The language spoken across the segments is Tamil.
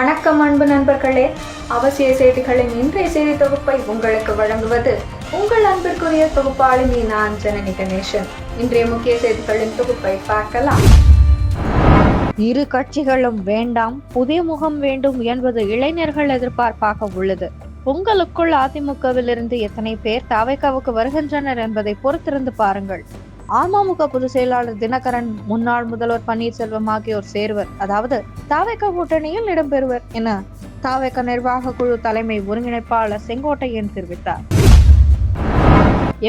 வணக்கம் அன்பு நண்பர்களே. அவசிய செய்திகளின் இன்றைய செய்தி தொகுப்பை உங்களுக்கு வழங்குவது உங்கள் அன்பிற்குரிய தொகுப்பாளினி நான் ஜனனி கணேசன். இன்றைய முக்கிய செய்திகளின் தொகுப்பை பார்க்கலாம். இரு கட்சிகளும் வேண்டாம் புதிய முகம் வேண்டும் என்பது இளைஞர்கள் எதிர்பார்ப்பாக உள்ளது. உங்களுக்குள் அதிமுகவிலிருந்து எத்தனை பேர் தாவைக்காவுக்கு வருகின்றனர் என்பதை பொறுத்திருந்து பாருங்கள். அமமுக பொதுச் செயலாளர் தினகரன் முன்னாள் முதல்வர் பன்னீர்செல்வம் ஆகியோர் சேர்வர். அதாவது தாவேக்க கூட்டணியில் இடம்பெறுவர் என தாவேக்க நிர்வாக குழு தலைமை ஒருங்கிணைப்பாளர் செங்கோட்டையன் தெரிவித்தார்.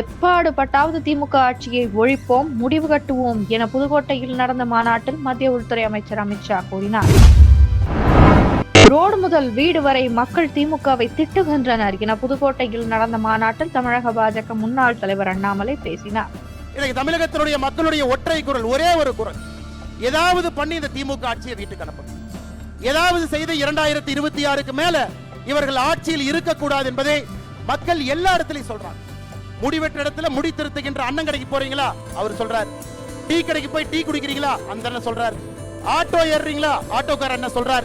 எப்பாடுபட்டாவது திமுக ஆட்சியை ஒழிப்போம் முடிவு கட்டுவோம் என புதுக்கோட்டையில் நடந்த மாநாட்டில் மத்திய உள்துறை அமைச்சர் அமித்ஷா கூறினார். ரோடு முதல் வீடு வரை மக்கள் திமுகவை திட்டுகின்றனர் என புதுக்கோட்டையில் நடந்த மாநாட்டில் தமிழக பாஜக முன்னாள் தலைவர் அண்ணாமலை பேசினார். இன்னைக்கு தமிழகத்தினுடைய மக்களுடைய ஒற்றை குரல் ஒரே ஒரு குரல். ஏதாவது பண்ணி இந்த திமுக ஆட்சியை வீட்டுக்கு அனுப்பணும் ஏதாவது செய்து இரண்டாயிரத்தி இருபத்தி ஆறுக்கு மேல இவர்கள் ஆட்சியில் இருக்கக்கூடாது என்பதை மக்கள் எல்லா இடத்துலயும் சொல்றாங்க. முடிவெட்ட இடத்துல முடி திருத்துகின்ற அண்ணன் கடைக்கு போறீங்களா? அவர் சொல்றார். டீ கடைக்கு போய் டீ குடிக்கிறீங்களா? அந்த அண்ணன் சொல்றார். ஆட்டோ ஏறுறீங்களா? ஆட்டோக்கார அண்ணன் சொல்றார்.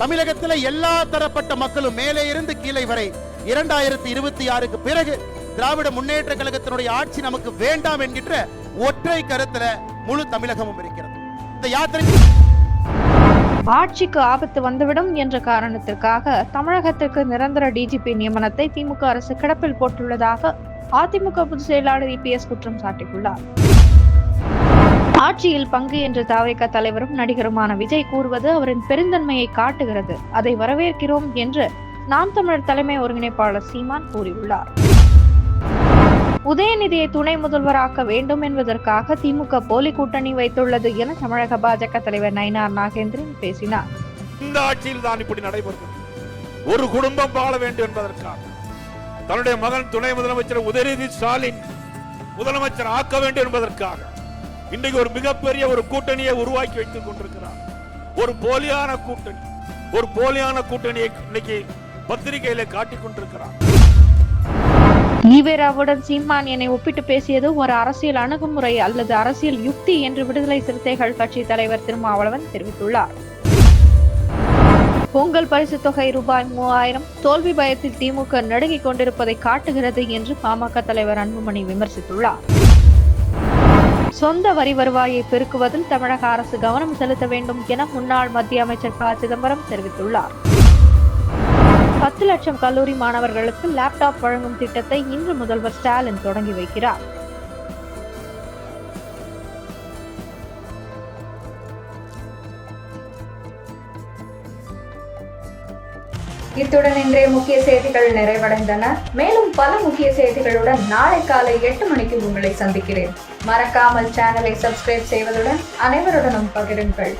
தமிழகத்துல எல்லா தரப்பட்ட மக்களும் மேலே இருந்து கீழே வரை இரண்டாயிரத்தி இருபத்தி ஆறுக்கு பிறகு திராவிட முன்னேற்ற கழகத்தினுடைய ஆட்சி நமக்கு வேண்டாம் என்கின்ற ஒற்றை கருத்துல முழு தமிழகமும் இருக்கிறது. இந்த யாத்திரை ஆட்சிக்கு ஆபத்து வந்துவிடும் என்ற காரணத்திற்காக தமிழகத்திற்கு நிரந்தர டிஜிபி நியமனத்தை திமுக அரசு கிடப்பில் போட்டுள்ளதாக அதிமுக பொதுச் செயலாளர் இபிஎஸ் குற்றம் சாட்டியுள்ளார். ஆட்சியில் பங்கு என்ற தாவேக தலைவரும் நடிகருமான விஜய் கூறுவது அவரின் பெருந்தன்மையை காட்டுகிறது. அதை வரவேற்கிறோம் என்று நாம் தமிழர் தலைமை ஒருங்கிணைப்பாளர் சீமான் கூறியுள்ளார். உதயநிதியை துணை முதல்வராக்க வேண்டும் என்பதற்காக திமுக போலி கூட்டணி வைத்துள்ளது என தமிழக பாஜக தலைவர் நயினார் நாகேந்திரன் பேசினார். இந்த ஆட்சியில் தான் இப்படி நடைபெறும் ஒரு குடும்பம் வாழ வேண்டும் என்பதற்காக தன்னுடைய மகன் துணை முதலமைச்சர் உதயநிதி ஸ்டாலின் முதலமைச்சர் ஆக்க வேண்டும் என்பதற்காக இன்றைக்கு ஒரு மிகப்பெரிய ஒரு கூட்டணியை உருவாக்கி வைத்துக் கொண்டிருக்கிறார். ஒரு போலியான கூட்டணி ஒரு போலியான கூட்டணியை இன்னைக்கு பத்திரிகையில காட்டிக் கொண்டிருக்கிறார். ஈவேராவுடன் சீமான் என்னை ஒப்பிட்டு பேசியது ஒரு அரசியல் அணுகுமுறை அல்லது அரசியல் யுக்தி என்று விடுதலை சிறுத்தைகள் கட்சி தலைவர் திருமாவளவன் தெரிவித்துள்ளார். பொங்கல் பரிசு தொகை ரூபாய் மூவாயிரம் தோல்வி பயத்தில் திமுக நடுங்கிக் கொண்டிருப்பதை காட்டுகிறது என்று பாமக தலைவர் அன்புமணி விமர்சித்துள்ளார். சொந்த வரி வருவாயை பெருக்குவதில் தமிழக அரசு கவனம் செலுத்த வேண்டும் என முன்னாள் மத்திய அமைச்சர் ப சிதம்பரம் தெரிவித்துள்ளார். பத்து லட்சம் கல்லூரி மாணவர்களுக்கு லேப்டாப் வழங்கும் திட்டத்தை இன்று முதல்வர் ஸ்டாலின் தொடங்கி வைக்கிறார். இத்துடன் இன்றைய முக்கிய செய்திகள் நிறைவடைந்தன. மேலும் பல முக்கிய செய்திகளுடன் நாளை காலை எட்டு மணிக்கு உங்களை சந்திக்கிறேன். மறக்காமல் சேனலை சப்ஸ்கிரைப் செய்வதுடன் அனைவருடனும் பகிருங்கள்.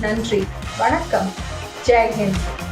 நன்றி. வணக்கம். ஜெய் ஹிந்த்.